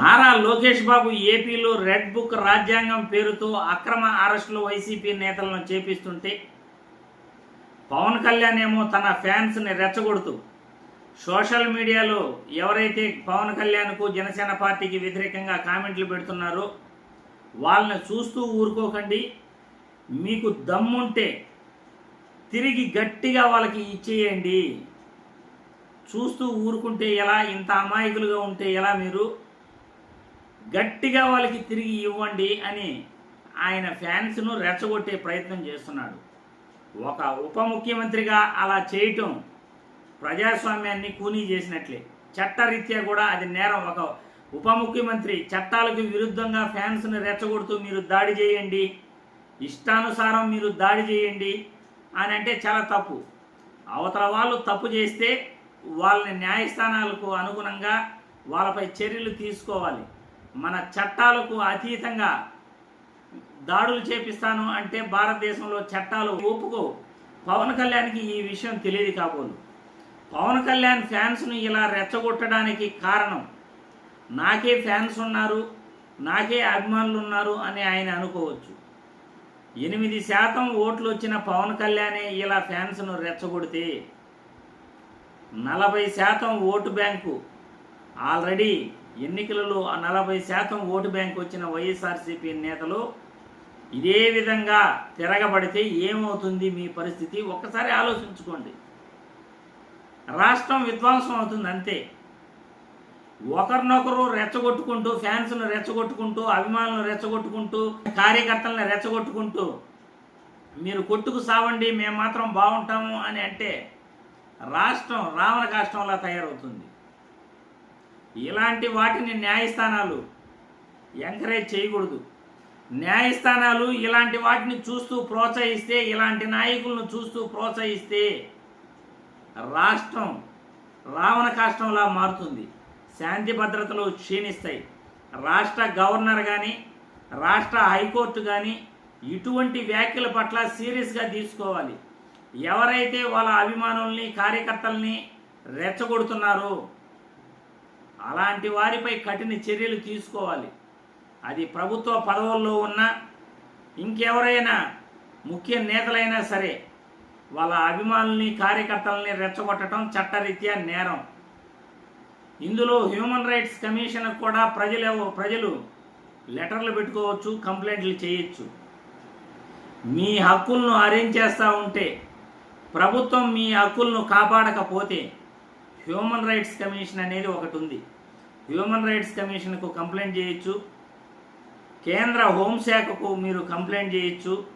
నారా లోకేష్ బాబు ఏపీలో red book రాజ్యాంగం పేరుతో అక్రమ అరెస్టులు వైసీపీ నేతలను చేపిస్తుంటే పవన్ కళ్యాణ్ ఏమో తన ఫ్యాన్స్ని రెచ్చగొడుతూ సోషల్ మీడియాలో ఎవరైతే పవన్ కళ్యాణ్కు జనసేన పార్టీకి వ్యతిరేకంగా కామెంట్లు పెడుతున్నారో వాళ్ళని చూస్తూ ఊరుకోకండి. మీకు దమ్ముంటే తిరిగి గట్టిగా వాళ్ళకి ఇచ్చేయండి. చూస్తూ ఊరుకుంటే ఎలా ఇంత అమాయకులుగా ఉంటే ఎలా మీరు? గట్టిగా వాళ్ళకి తిరిగి ఇవ్వండి అని ఆయన ఫ్యాన్స్ను రెచ్చగొట్టే ప్రయత్నం చేస్తున్నాడు. ఒక ఉప ముఖ్యమంత్రిగా అలా చేయటం ప్రజాస్వామ్యాన్ని కూనీ చేసినట్లే. చట్టరీత్యా కూడా అది నేరం. ఒక ఉప ముఖ్యమంత్రి చట్టాలకు విరుద్ధంగా ఫ్యాన్స్ను రెచ్చగొడుతూ మీరు దాడి చేయండి ఇష్టానుసారం మీరు దాడి చేయండి అని అంటే చాలా తప్పు. అవతల వాళ్ళు తప్పు చేస్తే వాళ్ళని న్యాయస్థానాలకు అనుగుణంగా వాళ్ళపై చర్యలు తీసుకోవాలి. మన చట్టాలకు అతీతంగా దాడులు చేపిస్తాను అంటే భారతదేశంలో చట్టాలు ఒప్పుకో. పవన్ కళ్యాణ్కి ఈ విషయం తెలియదు కాబోలు. పవన్ కళ్యాణ్ ఫ్యాన్స్ను ఇలా రెచ్చగొట్టడానికి కారణం నాకే ఫ్యాన్స్ ఉన్నారు నాకే అభిమానులు ఉన్నారు అని ఆయన అనుకోవచ్చు. ఎనిమిది శాతం ఓట్లు వచ్చిన పవన్ కళ్యాణే ఇలా ఫ్యాన్స్ను రెచ్చగొడితే నలభై శాతం ఓటు బ్యాంకు ఆల్రెడీ ఎన్నికలలో నలభై శాతం ఓటు బ్యాంక్ వచ్చిన వైఎస్ఆర్సీపీ నేతలు ఇదే విధంగా తిరగబడితే ఏమవుతుంది మీ పరిస్థితి? ఒక్కసారి ఆలోచించుకోండి. రాష్ట్రం విధ్వంసం అవుతుంది అంతే. ఒకరినొకరు రెచ్చగొట్టుకుంటూ ఫ్యాన్స్ను రెచ్చగొట్టుకుంటూ అభిమానులను రెచ్చగొట్టుకుంటూ కార్యకర్తలను రెచ్చగొట్టుకుంటూ మీరు కొట్టుకు సావండి మేము మాత్రం బాగుంటాము అని అంటే రాష్ట్రం రావణ కాష్టంలా తయారవుతుంది. ఇలాంటి వాటిని న్యాయస్థానాలు ఎంకరేజ్ చేయకూడదు. న్యాయస్థానాలు ఇలాంటి వాటిని చూస్తూ ప్రోత్సహిస్తే ఇలాంటి నాయకులను చూస్తూ ప్రోత్సహిస్తే రాష్ట్రం రావణ కాష్టంలా మారుతుంది. శాంతి భద్రతలు క్షీణిస్తాయి. రాష్ట్ర గవర్నర్ కానీ రాష్ట్ర హైకోర్టు కానీ ఇటువంటి వ్యాఖ్యల పట్ల సీరియస్గా తీసుకోవాలి. ఎవరైతే వాళ్ళ అభిమానుల్ని కార్యకర్తల్ని రెచ్చగొడుతున్నారో అలాంటి వారిపై కఠిన చర్యలు తీసుకోవాలి. అది ప్రభుత్వ పదవుల్లో ఉన్న ఇంకెవరైనా ముఖ్య నేతలైనా సరే వాళ్ళ అభిమానుల్ని కార్యకర్తలని రెచ్చగొట్టడం చట్టరీత్యా నేరం. ఇందులో హ్యూమన్ రైట్స్ కమిషన్ కూడా ప్రజలు ప్రజలు లెటర్లు పెట్టుకోవచ్చు కంప్లైంట్లు చేయొచ్చు. మీ హక్కులను అరేంజ్ చేస్తూ ఉంటే ప్రభుత్వం మీ హక్కులను కాపాడకపోతే హ్యూమన్ రైట్స్ కమిషన్ అనేది ఒకటి ఉంది. హ్యూమన్ రైట్స్ కమిషన్కు కంప్లైంట్ చేయొచ్చు. కేంద్ర హోంశాఖకు మీరు కంప్లైంట్ చేయొచ్చు.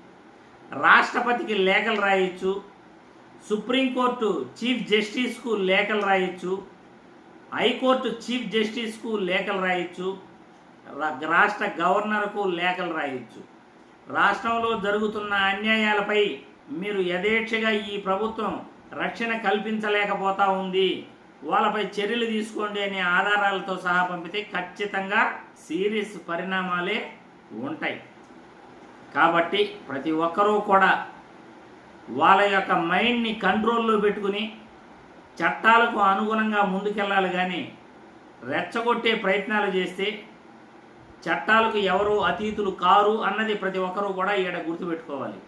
రాష్ట్రపతికి లేఖలు రాయొచ్చు. సుప్రీంకోర్టు చీఫ్ జస్టిస్కు లేఖలు రాయొచ్చు. హైకోర్టు చీఫ్ జస్టిస్కు లేఖలు రాయొచ్చు. రాష్ట్ర గవర్నర్కు లేఖలు రాయొచ్చు. రాష్ట్రంలో జరుగుతున్న అన్యాయాలపై మీరు యథేచ్ఛగా ఈ ప్రభుత్వం రక్షణ కల్పించలేకపోతా ఉంది. వాళ్ళపై చర్యలు తీసుకోండి అనే ఆధారాలతో సహా పంపితే ఖచ్చితంగా సీరియస్ పరిణామాలే ఉంటాయి. కాబట్టి ప్రతి ఒక్కరూ కూడా వాళ్ళ యొక్క మైండ్ని కంట్రోల్లో పెట్టుకుని చట్టాలకు అనుగుణంగా ముందుకెళ్ళాలి కానీ రెచ్చగొట్టే ప్రయత్నాలు చేస్తే చట్టాలకు ఎవరు అతీతులు కారు అన్నది ప్రతి ఒక్కరూ కూడా ఈడ గుర్తుపెట్టుకోవాలి.